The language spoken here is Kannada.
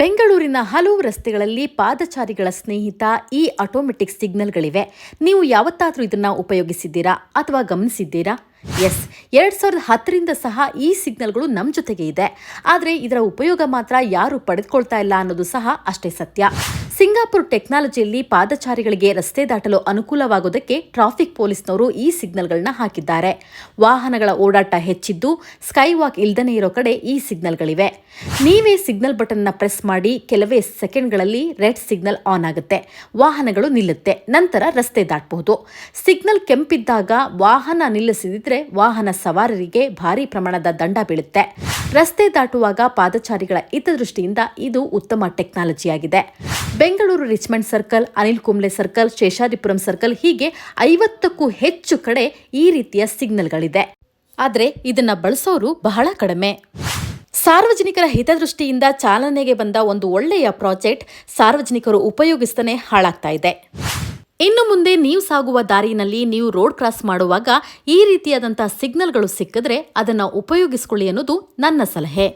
ಬೆಂಗಳೂರಿನ ಹಲವು ರಸ್ತೆಗಳಲ್ಲಿ ಪಾದಚಾರಿಗಳ ಸ್ನೇಹಿತ ಈ ಆಟೋಮೆಟಿಕ್ ಸಿಗ್ನಲ್ಗಳಿವೆ. ನೀವು ಯಾವತ್ತಾದರೂ ಇದನ್ನು ಉಪಯೋಗಿಸಿದ್ದೀರಾ ಅಥವಾ ಗಮನಿಸಿದ್ದೀರಾ? ಎಸ್, ಎರಡು ಸಾವಿರದ ಹತ್ತರಿಂದ ಸಹ ಈ ಸಿಗ್ನಲ್ಗಳು ನಮ್ಮ ಜೊತೆಗೆ ಇದೆ. ಆದರೆ ಇದರ ಉಪಯೋಗ ಮಾತ್ರ ಯಾರು ಪಡೆದುಕೊಳ್ತಾ ಇಲ್ಲ ಅನ್ನೋದು ಸಹ ಅಷ್ಟೇ ಸತ್ಯ. ಸಿಂಗಾಪುರ್ ಟೆಕ್ನಾಲಜಿಯಲ್ಲಿ ಪಾದಚಾರಿಗಳಿಗೆ ರಸ್ತೆ ದಾಟಲು ಅನುಕೂಲವಾಗೋದಕ್ಕೆ ಟ್ರಾಫಿಕ್ ಪೊಲೀಸ್ನವರು ಈ ಸಿಗ್ನಲ್ಗಳನ್ನ ಹಾಕಿದ್ದಾರೆ. ವಾಹನಗಳ ಓಡಾಟ ಹೆಚ್ಚಿದ್ದು ಸ್ಕೈವಾಕ್ ಇಲ್ಲದೇ ಇರೋ ಕಡೆ ಈ ಸಿಗ್ನಲ್ಗಳಿವೆ. ನೀವೇ ಸಿಗ್ನಲ್ ಬಟನ್ನ ಪ್ರೆಸ್ ಮಾಡಿ ಕೆಲವೇ ಸೆಕೆಂಡ್ಗಳಲ್ಲಿ ರೆಡ್ ಸಿಗ್ನಲ್ ಆನ್ ಆಗುತ್ತೆ. ವಾಹನಗಳು ನಿಲ್ಲುತ್ತೆ. ನಂತರ ರಸ್ತೆ ದಾಟಬಹುದು. ಸಿಗ್ನಲ್ ಕೆಂಪಿದ್ದಾಗ ವಾಹನ ನಿಲ್ಲಿಸದಿದ್ರೆ ವಾಹನ ಸವಾರರಿಗೆ ಭಾರಿ ಪ್ರಮಾಣದ ದಂಡ ಬೀಳುತ್ತೆ. ರಸ್ತೆ ದಾಟುವಾಗ ಪಾದಚಾರಿಗಳ ಹಿತದೃಷ್ಟಿಯಿಂದ ಇದು ಉತ್ತಮ ಟೆಕ್ನಾಲಜಿಯಾಗಿದೆ. Bengaluru Richmond circle, Anil Kumble circle Sheshadripuram circle ಹೀಗೆ ಐವತ್ತಕ್ಕೂ ಹೆಚ್ಚು ಕಡೆ ಈ ರೀತಿಯ ಸಿಗ್ನಲ್ಗಳಿದೆ. ಆದರೆ ಇದನ್ನ ಬಳಸೋರು ಬಹಳ ಕಡಿಮೆ. ಸಾರ್ವಜನಿಕರ ಹಿತದೃಷ್ಟಿಯಿಂದ ಚಾಲನೆಗೆ ಬಂದ ಒಂದು ಒಳ್ಳೆಯ ಪ್ರಾಜೆಕ್ಟ್ ಸಾರ್ವಜನಿಕರು ಉಪಯೋಗಿಸ್ತಾನೆ ಹಾಳಾಗ್ತಾ ಇದೆ. ಇನ್ನು ಮುಂದೆ ನೀವು ಸಾಗುವ ದಾರಿನಲ್ಲಿ ನೀವು ರೋಡ್ ಕ್ರಾಸ್ ಮಾಡುವಾಗ ಈ ರೀತಿಯಾದಂತಹ ಸಿಗ್ನಲ್ಗಳು ಸಿಕ್ಕಿದ್ರೆ ಅದನ್ನು ಉಪಯೋಗಿಸಿಕೊಳ್ಳಿ ಅನ್ನೋದು ನನ್ನ ಸಲಹೆ.